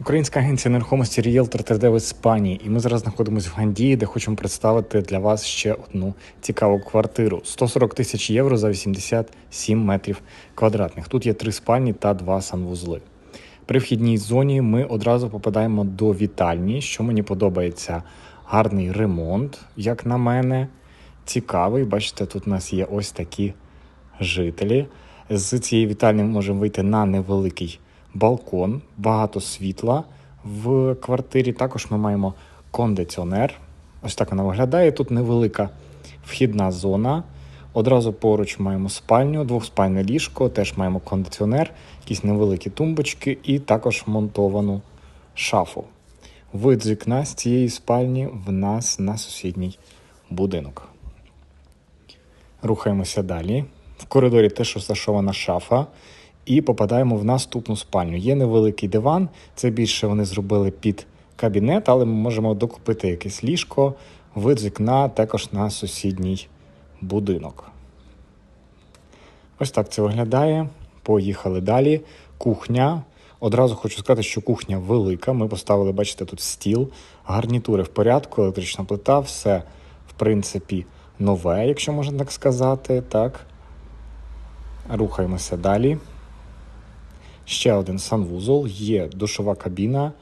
Українська агенція нерухомості Realtor ТРД в Іспанії, і ми зараз знаходимося в Гандії, де хочемо представити для вас ще одну цікаву квартиру: 140 тисяч євро за 87 метрів квадратних. Тут є три спальні та два санвузли. При вхідній зоні ми одразу попадаємо до вітальні, що мені подобається. Гарний ремонт, як на мене, цікавий. Бачите, тут у нас є ось такі жителі. З цієї вітальні ми можемо вийти на невеликий балкон, багато світла в квартирі. Також ми маємо кондиціонер. Ось так вона виглядає. Тут невелика вхідна зона. Одразу поруч маємо спальню, двохспальне ліжко, теж маємо кондиціонер, якісь невеликі тумбочки і також монтовану шафу. Вид з вікна з цієї спальні в нас на сусідній будинок. Рухаємося далі. В коридорі теж розташована шафа. І попадаємо в наступну спальню. Є невеликий диван, це більше вони зробили під кабінет, але ми можемо докупити якесь ліжко, вид з вікна також на сусідній будинок. Ось так це виглядає. Поїхали далі. Кухня. Одразу хочу сказати, що кухня велика. Ми поставили, бачите, тут стіл, гарнітури в порядку, електрична плита, все в принципі нове, якщо можна так сказати. Так. Рухаємося далі. Ще один санвузол, є душова кабіна,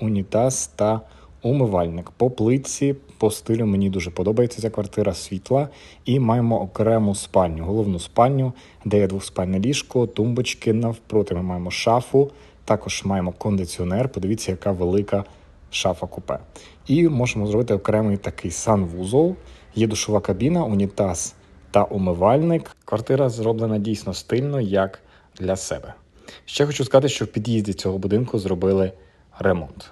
унітаз та умивальник. По плитці, по стилю мені дуже подобається ця квартира світла. І маємо окрему спальню, головну спальню, де є двоспальне ліжко, тумбочки навпроти. Ми маємо шафу, також маємо кондиціонер. Подивіться, яка велика шафа купе. І можемо зробити окремий такий санвузол. Є душова кабіна, унітаз та умивальник. Квартира зроблена дійсно стильно, як для себе. Ще хочу сказати, що в під'їзді цього будинку зробили ремонт.